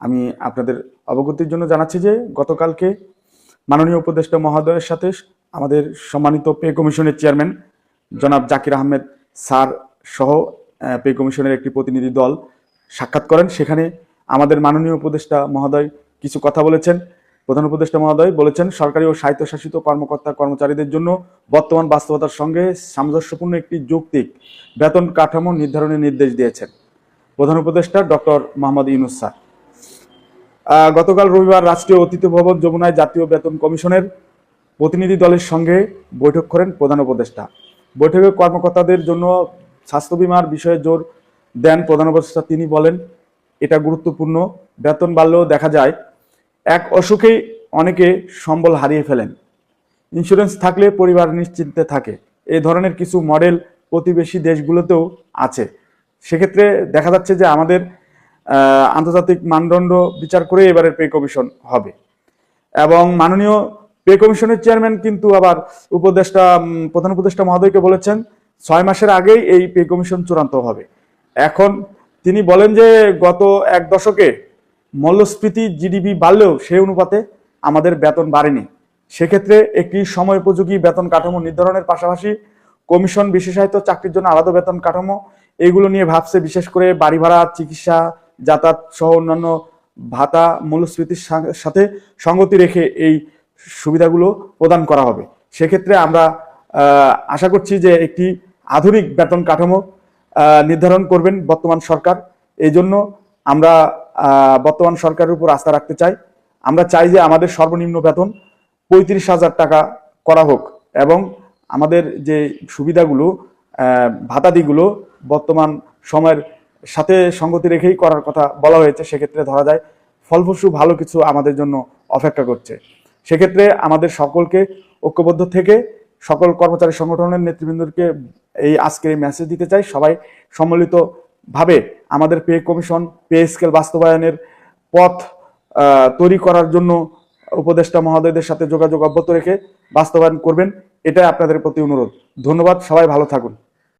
আমি আপনাদের অবগতির জন্য জানাচ্ছি যে গতকালকে মাননীয় উপদেষ্টা মহোদয়ের সাথে আমাদের সম্মানিত পে কমিশনের চেয়ারম্যান জনাব জাকির আহমেদ স্যার সহ পে কমিশনের একটি প্রতিনিধি দল সাক্ষাৎ করেন। সেখানে আমাদের মাননীয় উপদেষ্টা মহোদয় কিছু কথা বলেছেন। প্রধান উপদেষ্টা মহোদয় বলেছেন, সরকারি ও স্বায়ত্তশাসিত কর্মকর্তা কর্মচারীদের জন্য বর্তমান বাস্তবতার সঙ্গে সামঞ্জস্যপূর্ণ একটি যৌক্তিক বেতন কাঠামো নির্ধারণের নির্দেশ দিয়েছেন। প্রধান উপদেষ্টা ডক্টর মোহাম্মদ ইউনুস স্যার। গতকাল রবিবার রাষ্ট্রীয় অতিথি ভবন যমুনায় জাতীয় বেতন কমিশনের প্রতিনিধি দলের সঙ্গে বৈঠক করেন প্রধান উপদেষ্টা। বৈঠকে কর্মকর্তাদের জন্য স্বাস্থ্য বিমার বিষয়ে জোর দেন প্রধান উপদেষ্টা। তিনি বলেন, এটা গুরুত্বপূর্ণ, বেতন বাড়লেও দেখা যায় এক অসুখেই অনেকে সম্বল হারিয়ে ফেলেন। ইন্স্যুরেন্স থাকলে পরিবার নিশ্চিন্তে থাকে। এই ধরনের কিছু মডেল প্রতিবেশী দেশগুলোতেও আছে। সেক্ষেত্রে দেখা যাচ্ছে যে আমাদের আন্তর্জাতিক মানদণ্ড বিচার করে এবারের পে কমিশন হবে। এবং মাননীয় পে কমিশনের চেয়ারম্যান কিন্তু আবার উপদেষ্টা প্রধান উপদেষ্টা মহোদয়কে বলেছেন, ছয় মাসের আগেই এই পে কমিশন চূড়ান্ত হবে। এখন তিনি বলেন যে গত এক দশকে মূল্যস্ফীতি জিডিপি বাড়লেও সেই অনুপাতে আমাদের বেতন বাড়েনি। সেক্ষেত্রে একটি সময় উপযোগী বেতন কাঠামো নির্ধারণের পাশাপাশি কমিশন বিশেষায়িত চাকরির জন্য আলাদা বেতন কাঠামো, এগুলো নিয়ে ভাবছে বিশেষ করে বাড়ি ভাড়া, চিকিৎসা যাতায়াত সহ অন্যান্য ভাতা মূল্যস্ফীতির সাথে সঙ্গতি রেখে এই সুবিধাগুলো প্রদান করা হবে। সেক্ষেত্রে আমরা আশা করছি যে একটি আধুনিক বেতন কাঠামো নির্ধারণ করবেন বর্তমান সরকার। এই জন্য আমরা বর্তমান সরকারের উপর আস্থা রাখতে চাই। আমরা চাই যে আমাদের সর্বনিম্ন বেতন পঁয়ত্রিশ হাজার টাকা করা হোক এবং আমাদের যে সুবিধাগুলো ভাতাদিগুলো বর্তমান সময়ের সাথে সঙ্গতি রেখেই করার কথা বলা হয়েছে, সেক্ষেত্রে ধরা যায় ফলপ্রসূ ভালো কিছু আমাদের জন্য অপেক্ষা করছে। সেক্ষেত্রে আমাদের সকলকে ঐক্যবদ্ধ থেকে সকল কর্মচারী সংগঠনের নেতৃবৃন্দকে এই আজকের এই মেসেজ দিতে চাই। সবাই সম্মিলিতভাবে আমাদের পে কমিশন পে স্কেল বাস্তবায়নের পথ তৈরি করার জন্য উপদেষ্টা মহোদয়দের সাথে যোগাযোগ অব্যাহত রেখে বাস্তবায়ন করবেন, এটাই আপনাদের প্রতি অনুরোধ। ধন্যবাদ, সবাই ভালো থাকুন।